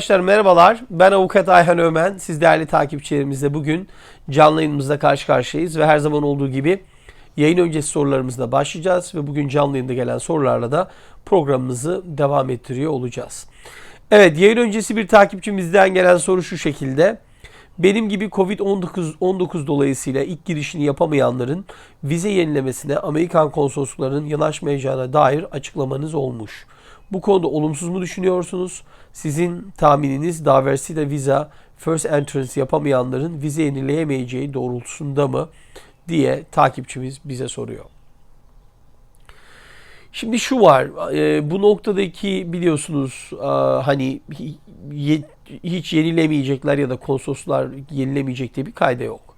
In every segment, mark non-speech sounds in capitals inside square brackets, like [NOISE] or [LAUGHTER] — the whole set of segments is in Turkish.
Arkadaşlar merhabalar. Ben avukat Ayhan Ömen. Siz değerli takipçilerimizle bugün canlı yayınımızda karşı karşıyayız ve her zaman olduğu gibi yayın öncesi sorularımızla başlayacağız ve bugün canlı yayında gelen sorularla da programımızı devam ettiriyor olacağız. Evet, yayın öncesi bir takipçimizden gelen soru şu şekilde. Benim gibi Covid-19 19 dolayısıyla ilk girişini yapamayanların vize yenilemesine Amerikan konsolosluklarının yanaşmayacağına dair açıklamanız olmuş. Bu konuda olumsuz mu düşünüyorsunuz? Sizin tahmininiz Diversity Visa First Entrance yapamayanların vize yenileyemeyeceği doğrultusunda mı diye takipçimiz bize soruyor. Şimdi şu var, e, bu noktadaki biliyorsunuz e, hani hiç yenilemeyecekler ya da konsoloslar yenilemeyecek diye bir kayda yok.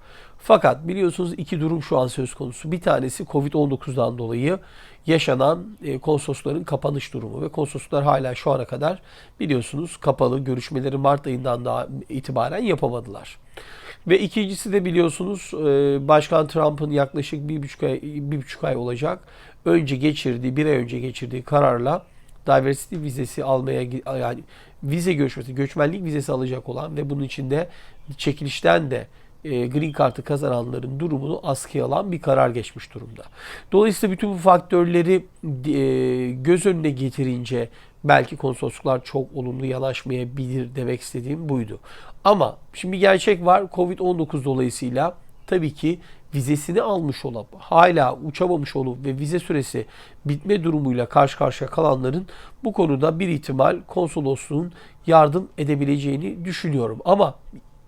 Fakat biliyorsunuz iki durum şu an söz konusu. Bir tanesi Covid-19'dan dolayı yaşanan e, konsolosların kapanış durumu ve konsolosluklar hala şu ana kadar biliyorsunuz kapalı görüşmeleri Mart ayından daha itibaren yapamadılar. Ve ikincisi de biliyorsunuz e, Başkan Trump'ın yaklaşık bir buçuk ay, bir buçuk ay olacak önce geçirdiği, bir ay önce geçirdiği kararla diversity vizesi almaya yani vize görüşmesi, göçmenlik vizesi alacak olan ve bunun içinde çekilişten de e, green kartı kazananların durumunu askıya alan bir karar geçmiş durumda. Dolayısıyla bütün bu faktörleri e, göz önüne getirince belki konsolosluklar çok olumlu yanaşmayabilir demek istediğim buydu. Ama şimdi gerçek var. Covid-19 dolayısıyla tabii ki vizesini almış olup hala uçamamış olup ve vize süresi bitme durumuyla karşı karşıya kalanların bu konuda bir ihtimal konsolosluğun yardım edebileceğini düşünüyorum. Ama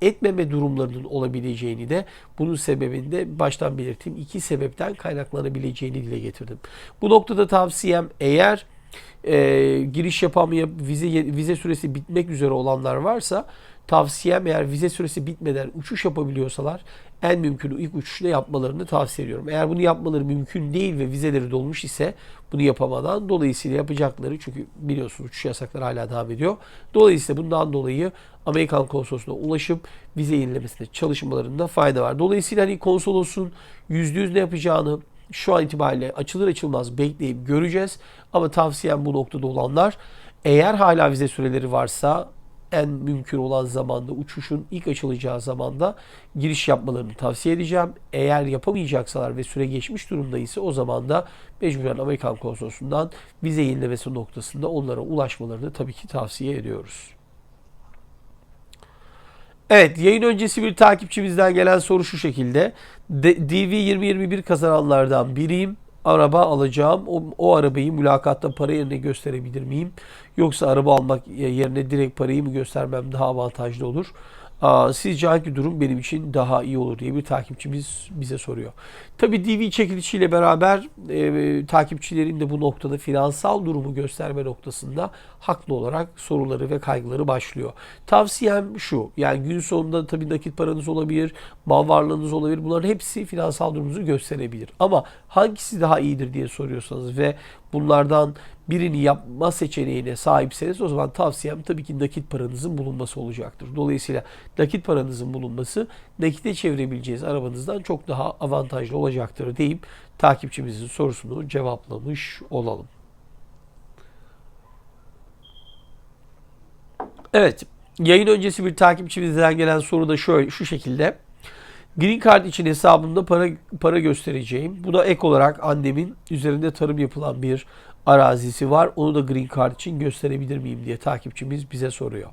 etmeme durumlarının olabileceğini de bunun sebebinde baştan belirttiğim iki sebepten kaynaklanabileceğini dile getirdim. Bu noktada tavsiyem eğer e, giriş yapamayıp vize vize süresi bitmek üzere olanlar varsa tavsiyem eğer vize süresi bitmeden uçuş yapabiliyorsalar en mümkünü ilk uçuşta yapmalarını tavsiye ediyorum. Eğer bunu yapmaları mümkün değil ve vizeleri dolmuş ise bunu yapamadan dolayısıyla yapacakları çünkü biliyorsunuz uçuş yasakları hala devam ediyor. Dolayısıyla bundan dolayı Amerikan konsolosluğuna ulaşıp vize yenilemesinde çalışmalarında fayda var. Dolayısıyla hani konsolosun %100 ne yapacağını şu an itibariyle açılır açılmaz bekleyip göreceğiz. Ama tavsiyem bu noktada olanlar eğer hala vize süreleri varsa en mümkün olan zamanda uçuşun ilk açılacağı zamanda giriş yapmalarını tavsiye edeceğim. Eğer yapamayacaksalar ve süre geçmiş durumda ise o zaman da mecburen Amerikan konsolosundan vize yenilemesi noktasında onlara ulaşmalarını tabii ki tavsiye ediyoruz. Evet, yayın öncesi bir takipçimizden gelen soru şu şekilde. D- DV2021 kazananlardan biriyim. Araba alacağım. O, o arabayı mülakatta para yerine gösterebilir miyim? Yoksa araba almak yerine direkt parayı mı göstermem daha avantajlı olur? Aa, sizce hangi durum benim için daha iyi olur diye bir takipçimiz bize soruyor. Tabii DV çekilişiyle beraber e, takipçilerin de bu noktada finansal durumu gösterme noktasında haklı olarak soruları ve kaygıları başlıyor. Tavsiyem şu, yani gün sonunda tabii nakit paranız olabilir, mal varlığınız olabilir. Bunların hepsi finansal durumunuzu gösterebilir. Ama hangisi daha iyidir diye soruyorsanız ve bunlardan birini yapma seçeneğine sahipseniz o zaman tavsiyem tabii ki nakit paranızın bulunması olacaktır. Dolayısıyla nakit paranızın bulunması nakite çevirebileceğiniz arabanızdan çok daha avantajlı olacaktır deyip takipçimizin sorusunu cevaplamış olalım. Evet, yayın öncesi bir takipçimizden gelen soru da şöyle şu şekilde. Green Card için hesabımda para para göstereceğim. Bu da ek olarak annemin üzerinde tarım yapılan bir arazisi var. Onu da Green Card için gösterebilir miyim diye takipçimiz bize soruyor.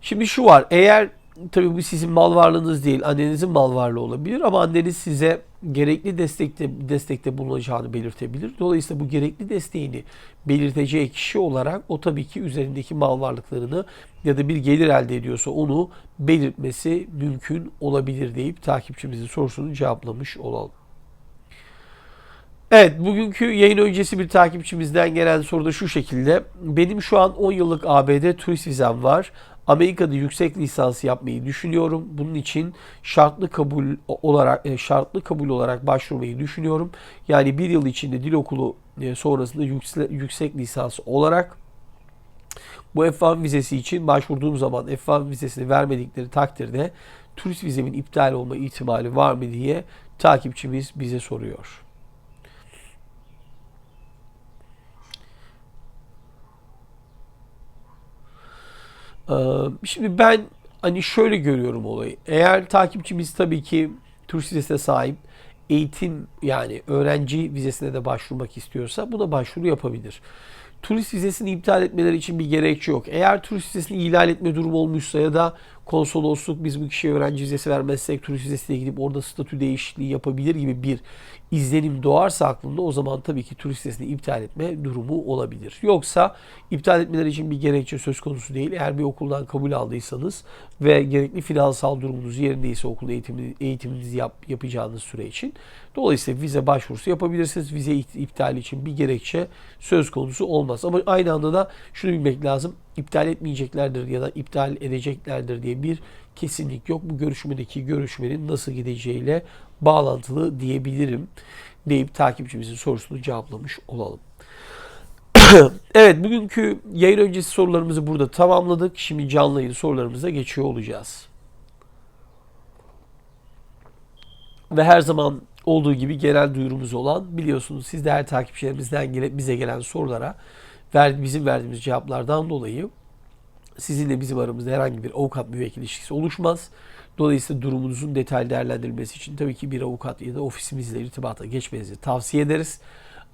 Şimdi şu var. Eğer tabii bu sizin mal varlığınız değil, annenizin mal varlığı olabilir ama anneniz size gerekli destekte destekte bulunacağını belirtebilir. Dolayısıyla bu gerekli desteğini belirteceği kişi olarak o tabii ki üzerindeki mal varlıklarını ya da bir gelir elde ediyorsa onu belirtmesi mümkün olabilir deyip takipçimizin sorusunu cevaplamış olalım. Evet, bugünkü yayın öncesi bir takipçimizden gelen soru da şu şekilde. Benim şu an 10 yıllık ABD turist vizem var. Amerika'da yüksek lisans yapmayı düşünüyorum. Bunun için şartlı kabul olarak e, şartlı kabul olarak başvurmayı düşünüyorum. Yani bir yıl içinde dil okulu e, sonrasında yüksek, yüksek lisans olarak bu F1 vizesi için başvurduğum zaman F1 vizesini vermedikleri takdirde turist vizemin iptal olma ihtimali var mı diye takipçimiz bize soruyor. Şimdi ben hani şöyle görüyorum olayı. Eğer takipçimiz tabii ki turist vizesine sahip eğitim yani öğrenci vizesine de başvurmak istiyorsa buna başvuru yapabilir. Turist vizesini iptal etmeleri için bir gerekçe yok. Eğer turist vizesini ihlal etme durumu olmuşsa ya da konsolosluk biz bu kişiye öğrenci vizesi vermezsek turist vizesiyle gidip orada statü değişikliği yapabilir gibi bir izlenim doğarsa aklında o zaman tabii ki turist vizesini iptal etme durumu olabilir. Yoksa iptal etmeleri için bir gerekçe söz konusu değil. Eğer bir okuldan kabul aldıysanız ve gerekli finansal durumunuz yerindeyse okul eğitimi, eğitiminizi yap, yapacağınız süre için dolayısıyla vize başvurusu yapabilirsiniz. Vize iptali için bir gerekçe söz konusu olmaz. Ama aynı anda da şunu bilmek lazım. İptal etmeyeceklerdir ya da iptal edeceklerdir diye bir kesinlik yok. Bu görüşmedeki görüşmenin nasıl gideceğiyle bağlantılı diyebilirim deyip takipçimizin sorusunu cevaplamış olalım. [CLEARS THROAT] evet bugünkü yayın öncesi sorularımızı burada tamamladık. Şimdi canlı yayın sorularımıza geçiyor olacağız. Ve her zaman olduğu gibi genel duyurumuz olan biliyorsunuz siz değerli takipçilerimizden bize gelen sorulara bizim verdiğimiz cevaplardan dolayı sizinle bizim aramızda herhangi bir avukat müvekkil ilişkisi oluşmaz. Dolayısıyla durumunuzun detaylı değerlendirilmesi için tabii ki bir avukat ya da ofisimizle irtibata geçmenizi tavsiye ederiz.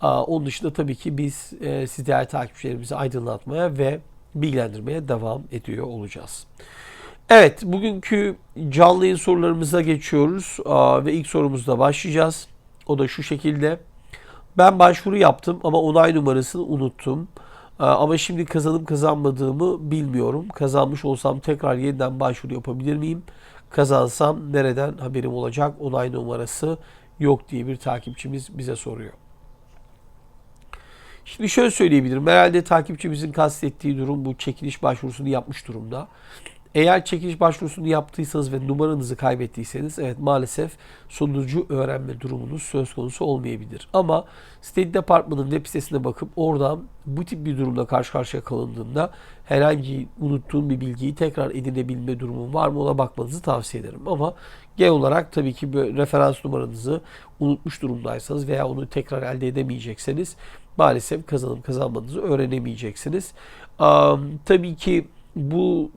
Onun dışında tabii ki biz e, siz değerli takipçilerimizi aydınlatmaya ve bilgilendirmeye devam ediyor olacağız. Evet, bugünkü canlı yayın sorularımıza geçiyoruz ve ilk sorumuzla başlayacağız. O da şu şekilde. Ben başvuru yaptım ama onay numarasını unuttum. Aa, Ama şimdi kazanıp kazanmadığımı bilmiyorum. Kazanmış olsam tekrar yeniden başvuru yapabilir miyim? Kazansam nereden haberim olacak? Onay numarası yok diye bir takipçimiz bize soruyor. Şimdi şöyle söyleyebilirim. Herhalde takipçimizin kastettiği durum bu çekiliş başvurusunu yapmış durumda. Eğer çekiliş başvurusunu yaptıysanız ve numaranızı kaybettiyseniz evet maalesef sonucu öğrenme durumunuz söz konusu olmayabilir. Ama State Department'ın web sitesine bakıp oradan bu tip bir durumla karşı karşıya kalındığında herhangi unuttuğum bir bilgiyi tekrar edinebilme durumun var mı ona bakmanızı tavsiye ederim. Ama genel olarak tabii ki referans numaranızı unutmuş durumdaysanız veya onu tekrar elde edemeyecekseniz maalesef kazanım kazanmanızı öğrenemeyeceksiniz. Um, tabii ki bu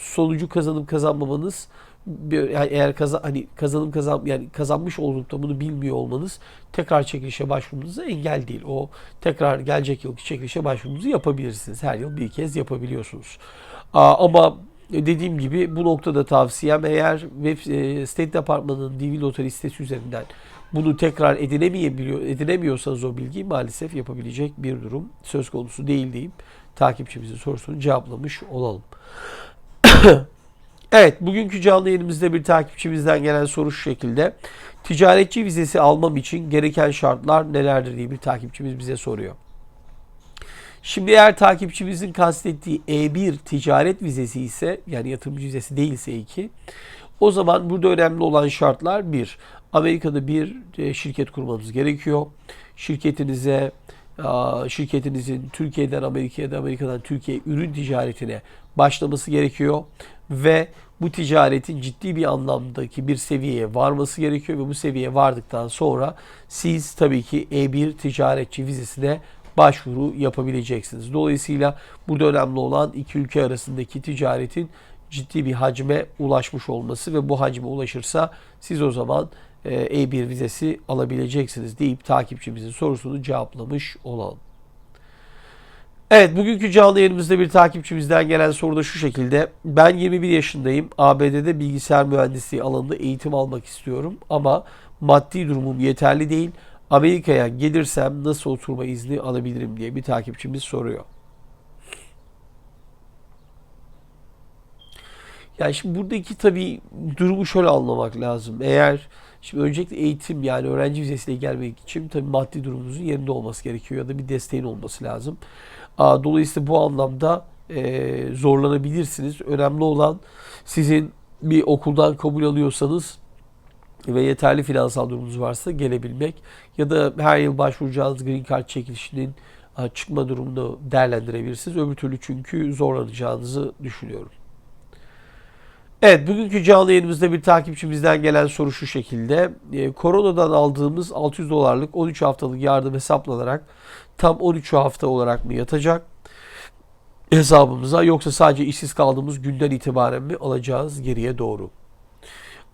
sonucu kazanıp kazanmamanız yani eğer kazan hani kazanım kazan yani kazanmış olup da bunu bilmiyor olmanız tekrar çekilişe başvurmanıza engel değil. O tekrar gelecek yılki çekilişe başvurunuzu yapabilirsiniz. Her yıl bir kez yapabiliyorsunuz. Ama dediğim gibi bu noktada tavsiyem eğer web e, State Department'ın DV Lottery sitesi üzerinden bunu tekrar edinemeyebiliyor, edinemiyorsanız o bilgiyi maalesef yapabilecek bir durum söz konusu değil deyip takipçimizin sorusunu cevaplamış olalım. [COUGHS] evet, bugünkü canlı yayınımızda bir takipçimizden gelen soru şu şekilde. Ticaretçi vizesi almam için gereken şartlar nelerdir diye bir takipçimiz bize soruyor. Şimdi eğer takipçimizin kastettiği E1 ticaret vizesi ise yani yatırımcı vizesi değilse E2 o zaman burada önemli olan şartlar bir Amerika'da bir e, şirket kurmanız gerekiyor. Şirketinize şirketinizin Türkiye'den Amerika'ya da Amerika'dan Türkiye ürün ticaretine başlaması gerekiyor ve bu ticaretin ciddi bir anlamdaki bir seviyeye varması gerekiyor ve bu seviyeye vardıktan sonra siz tabii ki E1 ticaretçi vizesine başvuru yapabileceksiniz. Dolayısıyla burada önemli olan iki ülke arasındaki ticaretin ciddi bir hacme ulaşmış olması ve bu hacme ulaşırsa siz o zaman E1 vizesi alabileceksiniz deyip takipçimizin sorusunu cevaplamış olalım. Evet bugünkü canlı yayınımızda bir takipçimizden gelen soru da şu şekilde. Ben 21 yaşındayım. ABD'de bilgisayar mühendisliği alanında eğitim almak istiyorum ama maddi durumum yeterli değil. Amerika'ya gelirsem nasıl oturma izni alabilirim diye bir takipçimiz soruyor. Yani şimdi buradaki tabii durumu şöyle anlamak lazım. Eğer şimdi öncelikle eğitim yani öğrenci vizesiyle gelmek için tabii maddi durumunuzun yerinde olması gerekiyor ya da bir desteğin olması lazım. Dolayısıyla bu anlamda e, zorlanabilirsiniz. Önemli olan sizin bir okuldan kabul alıyorsanız ve yeterli finansal durumunuz varsa gelebilmek ya da her yıl başvuracağınız Green Card çekilişinin çıkma durumunu değerlendirebilirsiniz. Öbür türlü çünkü zorlanacağınızı düşünüyorum. Evet, bugünkü canlı yayınımızda bir takipçimizden gelen soru şu şekilde. Ee, koronadan aldığımız 600 dolarlık 13 haftalık yardım hesaplanarak tam 13 hafta olarak mı yatacak? hesabımıza yoksa sadece işsiz kaldığımız günden itibaren mi alacağız geriye doğru?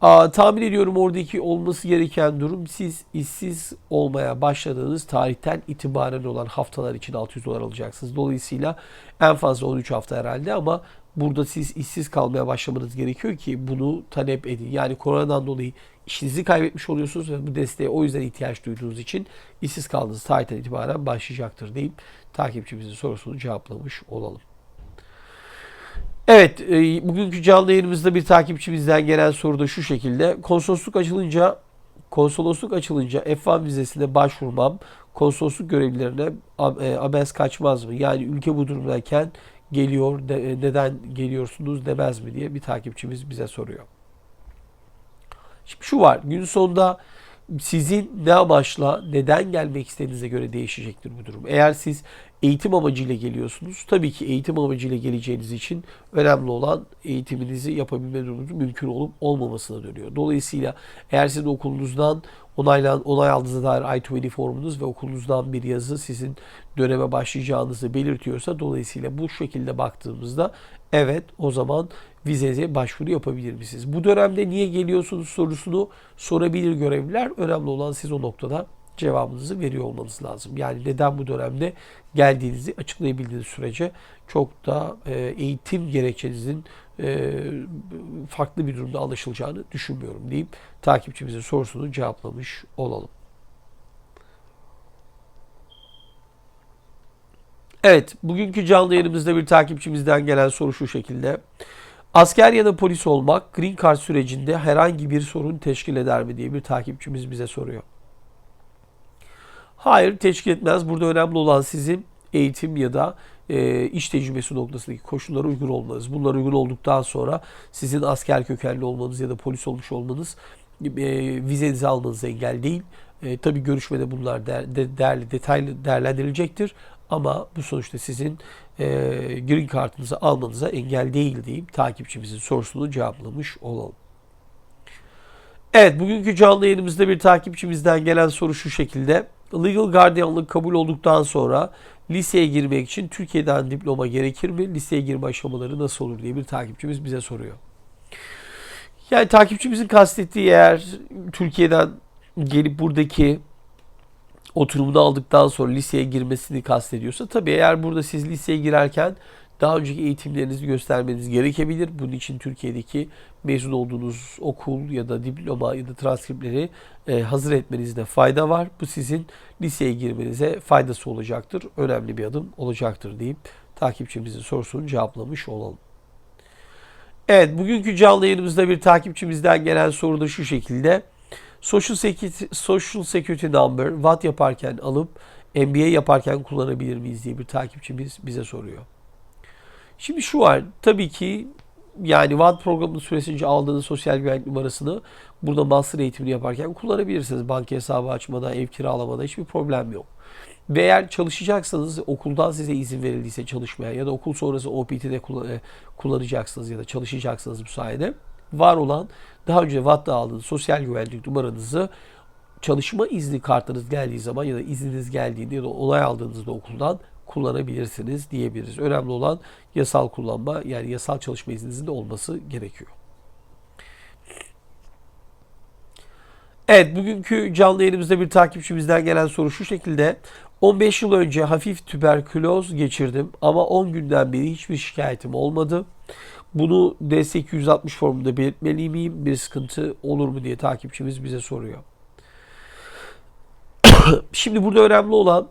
Aa, tahmin ediyorum oradaki olması gereken durum siz işsiz olmaya başladığınız tarihten itibaren olan haftalar için 600 dolar alacaksınız. Dolayısıyla en fazla 13 hafta herhalde ama burada siz işsiz kalmaya başlamanız gerekiyor ki bunu talep edin. Yani koronadan dolayı işinizi kaybetmiş oluyorsunuz ve bu desteğe o yüzden ihtiyaç duyduğunuz için işsiz kaldığınız tarihten itibaren başlayacaktır deyip takipçimizin sorusunu cevaplamış olalım. Evet, e, bugünkü canlı yayınımızda bir takipçimizden gelen soru da şu şekilde. Konsolosluk açılınca konsolosluk açılınca F1 vizesine başvurmam konsolosluk görevlilerine abes kaçmaz mı? Yani ülke bu durumdayken geliyor, de, e, neden geliyorsunuz demez mi diye bir takipçimiz bize soruyor. Şimdi şu var, gün sonunda sizin ne amaçla, neden gelmek istediğinize göre değişecektir bu durum. Eğer siz eğitim amacıyla geliyorsunuz, tabii ki eğitim amacıyla geleceğiniz için önemli olan eğitiminizi yapabilme durumunun mümkün olup olmamasına dönüyor. Dolayısıyla eğer sizin okulunuzdan onaylan, onay aldığınıza dair I-20 formunuz ve okulunuzdan bir yazı sizin döneme başlayacağınızı belirtiyorsa dolayısıyla bu şekilde baktığımızda evet o zaman vizeye başvuru yapabilir misiniz? Bu dönemde niye geliyorsunuz sorusunu sorabilir görevliler. Önemli olan siz o noktada cevabınızı veriyor olmanız lazım. Yani neden bu dönemde geldiğinizi açıklayabildiğiniz sürece çok da e, eğitim gerekçenizin farklı bir durumda anlaşılacağını düşünmüyorum deyip takipçimizin sorusunu cevaplamış olalım. Evet, bugünkü canlı yayınımızda bir takipçimizden gelen soru şu şekilde. Asker ya da polis olmak Green Card sürecinde herhangi bir sorun teşkil eder mi diye bir takipçimiz bize soruyor. Hayır teşkil etmez. Burada önemli olan sizin eğitim ya da e, iş tecrübesi noktasındaki koşullara uygun olmanız. Bunlar uygun olduktan sonra sizin asker kökenli olmanız ya da polis olmuş olmanız e, vizenizi almanız engel değil. E, tabii görüşmede bunlar der, de, değerli, detaylı değerlendirilecektir. Ama bu sonuçta sizin e, green kartınızı almanıza engel değil deyip takipçimizin sorusunu cevaplamış olalım. Evet bugünkü canlı yayınımızda bir takipçimizden gelen soru şu şekilde. Legal Guardian'lık kabul olduktan sonra liseye girmek için Türkiye'den diploma gerekir mi? Liseye girme aşamaları nasıl olur diye bir takipçimiz bize soruyor. Yani takipçimizin kastettiği eğer Türkiye'den gelip buradaki oturumunu aldıktan sonra liseye girmesini kastediyorsa tabii eğer burada siz liseye girerken daha önceki eğitimlerinizi göstermeniz gerekebilir. Bunun için Türkiye'deki mezun olduğunuz okul ya da diploma ya da transkriptleri e, hazır etmenizde fayda var. Bu sizin liseye girmenize faydası olacaktır. Önemli bir adım olacaktır deyip takipçimizin sorusunu cevaplamış olalım. Evet bugünkü canlı yayınımızda bir takipçimizden gelen soru da şu şekilde. Social Security, Social Security Number VAT yaparken alıp MBA yaparken kullanabilir miyiz diye bir takipçimiz bize soruyor. Şimdi şu var. Tabii ki yani VAT programının süresince aldığınız sosyal güvenlik numarasını burada master eğitimini yaparken kullanabilirsiniz. Banka hesabı açmada, ev kiralamada hiçbir problem yok. Ve eğer çalışacaksanız okuldan size izin verildiyse çalışmaya ya da okul sonrası OPT'de e, kullanacaksınız ya da çalışacaksınız bu sayede var olan daha önce VAT'ta aldığınız sosyal güvenlik numaranızı çalışma izni kartınız geldiği zaman ya da izniniz geldiğinde ya da olay aldığınızda okuldan kullanabilirsiniz diyebiliriz. Önemli olan yasal kullanma yani yasal çalışma izninizin de olması gerekiyor. Evet bugünkü canlı yayınımızda bir takipçimizden gelen soru şu şekilde. 15 yıl önce hafif tüberküloz geçirdim ama 10 günden beri hiçbir şikayetim olmadı. Bunu DS260 formunda belirtmeli miyim? Bir sıkıntı olur mu diye takipçimiz bize soruyor. [COUGHS] Şimdi burada önemli olan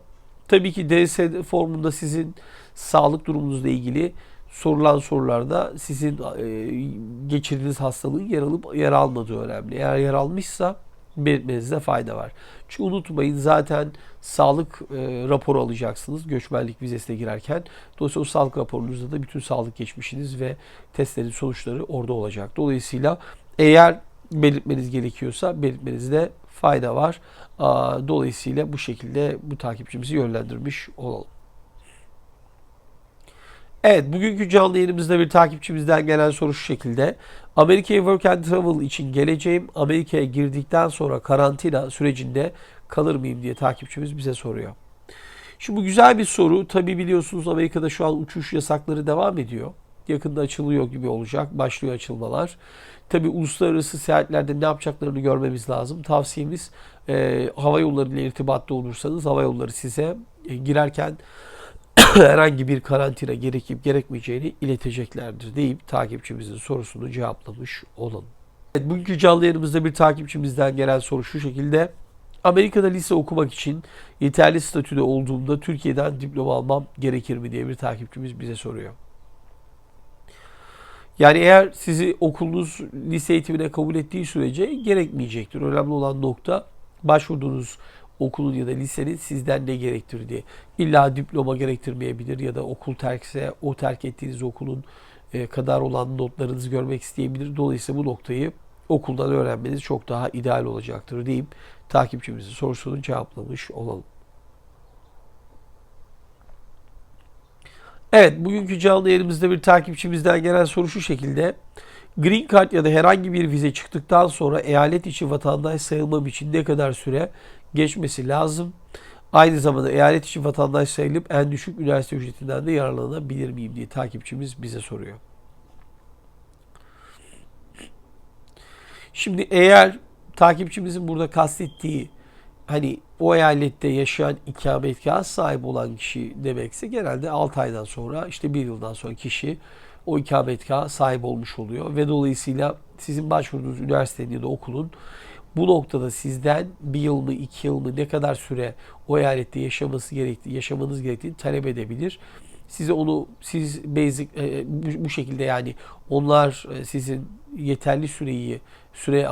tabii ki DS formunda sizin sağlık durumunuzla ilgili sorulan sorularda sizin e, geçirdiğiniz hastalığın yer alıp yer almadığı önemli. Eğer yer almışsa belirtmenizde fayda var. Çünkü unutmayın zaten sağlık e, raporu alacaksınız göçmenlik vizesine girerken. Dolayısıyla o sağlık raporunuzda da bütün sağlık geçmişiniz ve testlerin sonuçları orada olacak. Dolayısıyla eğer belirtmeniz gerekiyorsa belirtmenizde fayda var. Dolayısıyla bu şekilde bu takipçimizi yönlendirmiş olalım. Evet, bugünkü canlı yayınımızda bir takipçimizden gelen soru şu şekilde. Amerika'ya work and travel için geleceğim. Amerika'ya girdikten sonra karantina sürecinde kalır mıyım diye takipçimiz bize soruyor. Şimdi bu güzel bir soru. Tabii biliyorsunuz Amerika'da şu an uçuş yasakları devam ediyor. Yakında açılıyor gibi olacak. Başlıyor açılmalar. Tabii uluslararası seyahatlerde ne yapacaklarını görmemiz lazım. Tavsiyemiz e, hava yolları ile irtibatta olursanız hava yolları size e, girerken [COUGHS] herhangi bir karantina gerekip gerekmeyeceğini ileteceklerdir deyip takipçimizin sorusunu cevaplamış olun. Evet, bugünkü canlı yayınımızda bir takipçimizden gelen soru şu şekilde. Amerika'da lise okumak için yeterli statüde olduğumda Türkiye'den diploma almam gerekir mi diye bir takipçimiz bize soruyor. Yani eğer sizi okulunuz lise eğitimine kabul ettiği sürece gerekmeyecektir. Önemli olan nokta başvurduğunuz okulun ya da lisenin sizden ne gerektirdiği. İlla diploma gerektirmeyebilir ya da okul terkse o terk ettiğiniz okulun e, kadar olan notlarınızı görmek isteyebilir. Dolayısıyla bu noktayı okuldan öğrenmeniz çok daha ideal olacaktır deyip takipçimizin sorusunu cevaplamış olalım. Evet, bugünkü canlı yayınımızda bir takipçimizden gelen soru şu şekilde. Green Card ya da herhangi bir vize çıktıktan sonra eyalet içi vatandaş sayılmam için ne kadar süre geçmesi lazım? Aynı zamanda eyalet içi vatandaş sayılıp en düşük üniversite ücretinden de yararlanabilir miyim diye takipçimiz bize soruyor. Şimdi eğer takipçimizin burada kastettiği hani o eyalette yaşayan ikametgah sahibi olan kişi demekse genelde 6 aydan sonra işte 1 yıldan sonra kişi o ikametgah sahip olmuş oluyor ve dolayısıyla sizin başvurduğunuz üniversitenin ya da okulun bu noktada sizden bir yıl mı iki yıl mı ne kadar süre o eyalette yaşaması gerektiği, yaşamanız gerektiğini talep edebilir. Size onu siz basic e, bu, bu şekilde yani onlar e, sizin yeterli süreyi süre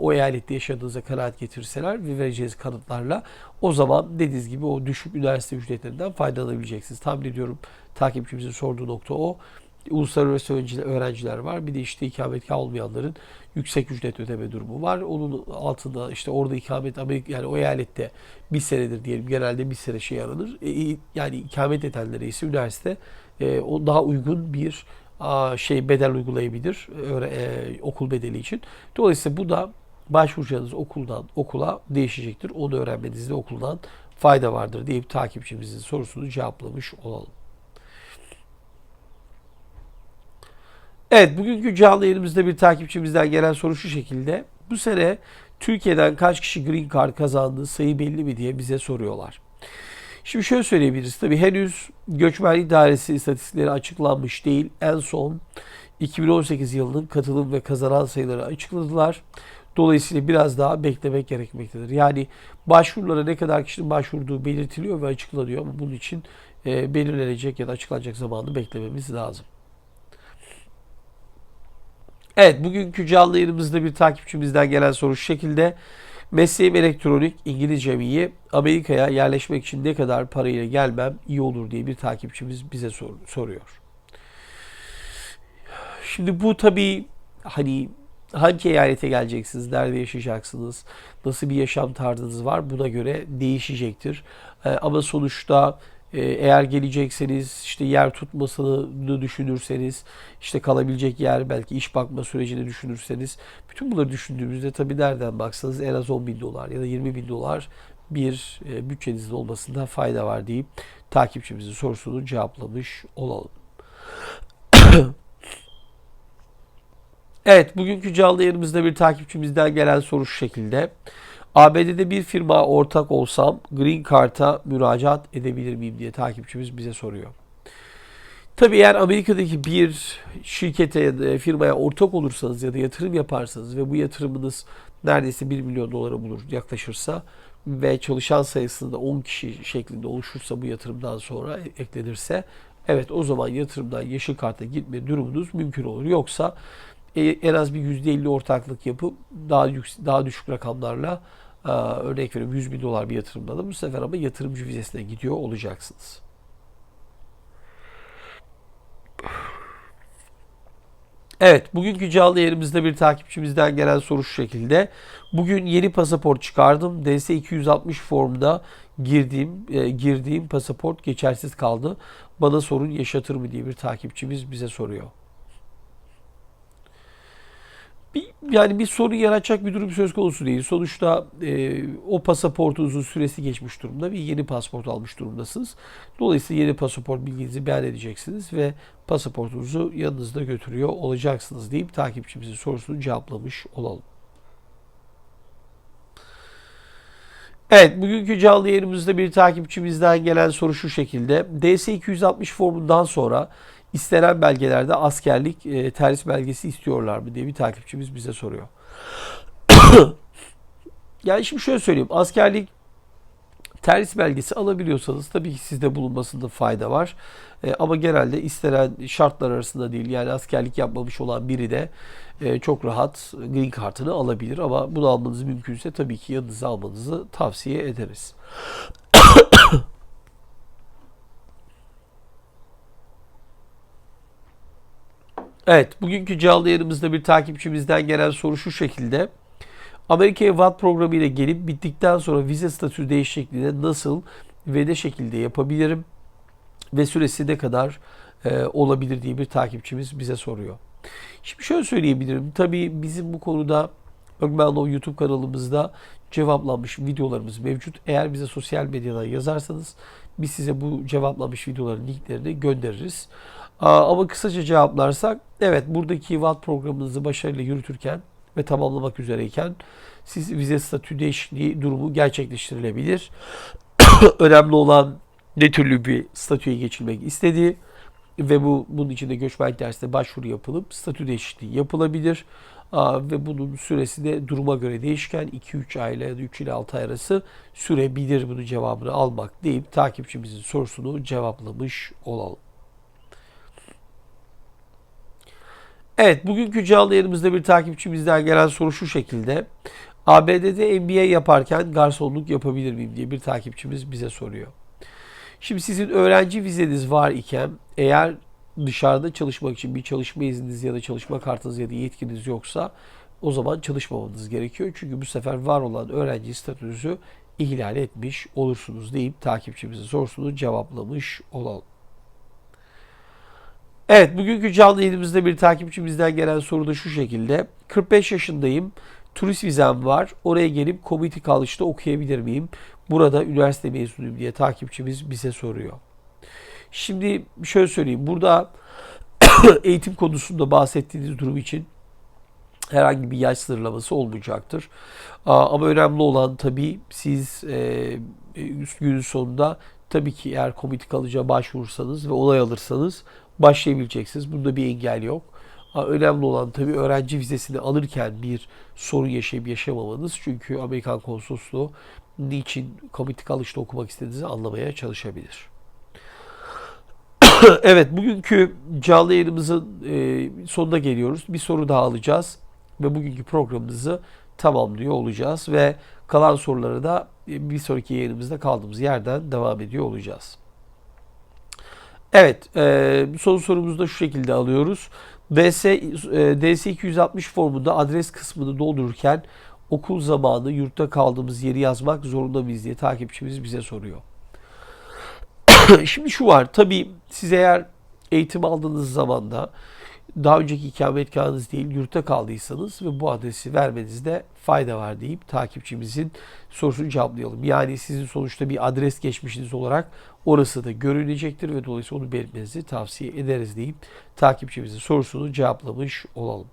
o eyalette yaşadığınıza kanaat getirseler ve vereceğiniz kanıtlarla o zaman dediğiniz gibi o düşük üniversite ücretlerinden faydalanabileceksiniz. Tahmin ediyorum takipçimizin sorduğu nokta o uluslararası öğrenciler var. Bir de işte ikametgah olmayanların yüksek ücret ödeme durumu var. Onun altında işte orada ikamet Amerika yani o eyalette bir senedir diyelim genelde bir sene şey aranır. E, yani ikamet edenlere ise üniversite e, o daha uygun bir şey bedel uygulayabilir e, okul bedeli için. Dolayısıyla bu da başvuracağınız okuldan okula değişecektir. Onu öğrenmenizde okuldan fayda vardır deyip takipçimizin sorusunu cevaplamış olalım. Evet bugünkü canlı yayınımızda bir takipçimizden gelen soru şu şekilde. Bu sene Türkiye'den kaç kişi Green Card kazandı sayı belli mi diye bize soruyorlar. Şimdi şöyle söyleyebiliriz. Tabii henüz göçmenlik dairesi istatistikleri açıklanmış değil. En son 2018 yılının katılım ve kazanan sayıları açıkladılar. Dolayısıyla biraz daha beklemek gerekmektedir. Yani başvurulara ne kadar kişinin başvurduğu belirtiliyor ve açıklanıyor ama bunun için e, belirlenecek ya da açıklanacak zamanı beklememiz lazım. Evet bugünkü canlı yayınımızda bir takipçimizden gelen soru şu şekilde. Mesleğim elektronik, İngilizce iyi. Amerika'ya yerleşmek için ne kadar parayla gelmem iyi olur diye bir takipçimiz bize sor, soruyor. Şimdi bu tabii hani hangi eyalete geleceksiniz, nerede yaşayacaksınız, nasıl bir yaşam tarzınız var buna göre değişecektir. Ee, ama sonuçta eğer gelecekseniz işte yer tutmasını düşünürseniz işte kalabilecek yer belki iş bakma sürecini düşünürseniz bütün bunları düşündüğümüzde tabii nereden baksanız en az 10 bin dolar ya da 20 bin dolar bir e, bütçenizin olmasında fayda var deyip takipçimizin sorusunu cevaplamış olalım. [COUGHS] evet bugünkü canlı yayınımızda bir takipçimizden gelen soru şu şekilde. ABD'de bir firma ortak olsam Green Card'a müracaat edebilir miyim diye takipçimiz bize soruyor. Tabii eğer Amerika'daki bir şirkete ya da firmaya ortak olursanız ya da yatırım yaparsanız ve bu yatırımınız neredeyse 1 milyon dolara bulur yaklaşırsa ve çalışan sayısında 10 kişi şeklinde oluşursa bu yatırımdan sonra eklenirse evet o zaman yatırımdan yeşil karta gitme durumunuz mümkün olur. Yoksa e, en az bir %50 ortaklık yapıp daha, yüksek, daha düşük rakamlarla örnek veriyorum 100 bin dolar bir yatırımda da bu sefer ama yatırımcı vizesine gidiyor olacaksınız. Evet, bugünkü canlı yayınımızda bir takipçimizden gelen soru şu şekilde. Bugün yeni pasaport çıkardım. DS260 formda girdiğim e, girdiğim pasaport geçersiz kaldı. Bana sorun yaşatır mı diye bir takipçimiz bize soruyor. Yani bir sorun yaratacak bir durum söz konusu değil. Sonuçta e, o pasaportunuzun süresi geçmiş durumda ve yeni pasaport almış durumdasınız. Dolayısıyla yeni pasaport bilginizi beyan edeceksiniz ve pasaportunuzu yanınızda götürüyor olacaksınız deyip takipçimizin sorusunu cevaplamış olalım. Evet, bugünkü canlı yayınımızda bir takipçimizden gelen soru şu şekilde. DS-260 formundan sonra istenen belgelerde askerlik e, terhis belgesi istiyorlar mı diye bir takipçimiz bize soruyor. [COUGHS] yani şimdi şöyle söyleyeyim. Askerlik terhis belgesi alabiliyorsanız tabii ki sizde bulunmasında fayda var. E, ama genelde istenen şartlar arasında değil. Yani askerlik yapmamış olan biri de e, çok rahat green kartını alabilir. Ama bunu almanız mümkünse tabii ki yanınıza almanızı tavsiye ederiz. Evet, bugünkü canlı yayınımızda bir takipçimizden gelen soru şu şekilde. Amerika'ya VAT programı ile gelip bittikten sonra vize statü değişikliğine nasıl ve ne şekilde yapabilirim ve süresi ne kadar e, olabilir diye bir takipçimiz bize soruyor. Şimdi şöyle söyleyebilirim. Tabii bizim bu konuda Ögmenlov YouTube kanalımızda cevaplanmış videolarımız mevcut. Eğer bize sosyal medyadan yazarsanız biz size bu cevaplanmış videoların linklerini göndeririz. Ama kısaca cevaplarsak, evet buradaki VAT programınızı başarıyla yürütürken ve tamamlamak üzereyken siz vize statü değişikliği durumu gerçekleştirilebilir. [COUGHS] Önemli olan ne türlü bir statüye geçilmek istediği ve bu bunun için de göçmenlik dersine başvuru yapılıp statü değişikliği yapılabilir. Aa, ve bunun süresi de duruma göre değişken 2-3 ay ile 3 ile 6 ay arası sürebilir bunun cevabını almak deyip takipçimizin sorusunu cevaplamış olalım. Evet, bugünkü canlı yayınımızda bir takipçimizden gelen soru şu şekilde. ABD'de MBA yaparken garsonluk yapabilir miyim diye bir takipçimiz bize soruyor. Şimdi sizin öğrenci vizeniz var iken eğer dışarıda çalışmak için bir çalışma izniniz ya da çalışma kartınız ya da yetkiniz yoksa o zaman çalışmamanız gerekiyor. Çünkü bu sefer var olan öğrenci statünüzü ihlal etmiş olursunuz deyip takipçimizin sorusunu cevaplamış olalım. Evet, bugünkü canlı yayınımızda bir takipçimizden gelen soru da şu şekilde. 45 yaşındayım, turist vizem var. Oraya gelip komite kalışta okuyabilir miyim? Burada üniversite mezunuyum diye takipçimiz bize soruyor. Şimdi şöyle söyleyeyim. Burada [COUGHS] eğitim konusunda bahsettiğiniz durum için herhangi bir yaş sınırlaması olmayacaktır. Ama önemli olan tabii siz e, günün sonunda tabii ki eğer komite kalıcıya başvurursanız ve olay alırsanız başlayabileceksiniz. Bunda bir engel yok. Önemli olan tabii öğrenci vizesini alırken bir sorun yaşayıp yaşamamanız. Çünkü Amerikan konsolosluğu niçin komite kalışta okumak istediğinizi anlamaya çalışabilir. [CLEARS THROAT] evet bugünkü canlı yayınımızın e, sonuna geliyoruz. Bir soru daha alacağız ve bugünkü programımızı tamamlıyor olacağız ve kalan soruları da bir sonraki yayınımızda kaldığımız yerden devam ediyor olacağız. Evet, e, son sorumuzu da şu şekilde alıyoruz. DS, e, DS260 formunda adres kısmını doldururken okul zamanı yurtta kaldığımız yeri yazmak zorunda mıyız diye takipçimiz bize soruyor. [COUGHS] Şimdi şu var, tabii siz eğer eğitim aldığınız zaman da daha önceki ikametgahınız değil yurtta kaldıysanız ve bu adresi vermenizde fayda var deyip takipçimizin sorusunu cevaplayalım. Yani sizin sonuçta bir adres geçmişiniz olarak orası da görünecektir ve dolayısıyla onu belirtmenizi tavsiye ederiz deyip takipçimizin sorusunu cevaplamış olalım.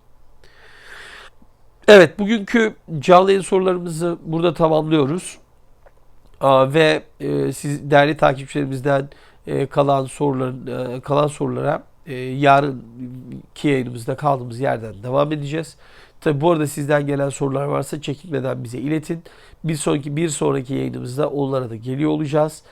Evet bugünkü canlı yayın sorularımızı burada tamamlıyoruz. Ve e, siz değerli takipçilerimizden e, kalan soruların e, kalan sorulara e, yarınki yayınımızda kaldığımız yerden devam edeceğiz. Tabi bu arada sizden gelen sorular varsa çekinmeden bize iletin. Bir sonraki bir sonraki yayınımızda onlara da geliyor olacağız.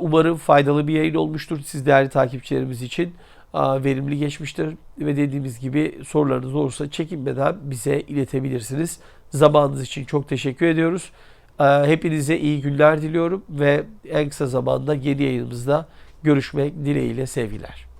Umarım faydalı bir yayın olmuştur siz değerli takipçilerimiz için. Verimli geçmiştir ve dediğimiz gibi sorularınız olursa çekinmeden bize iletebilirsiniz. Zamanınız için çok teşekkür ediyoruz. Hepinize iyi günler diliyorum ve en kısa zamanda yeni yayınımızda görüşmek dileğiyle sevgiler.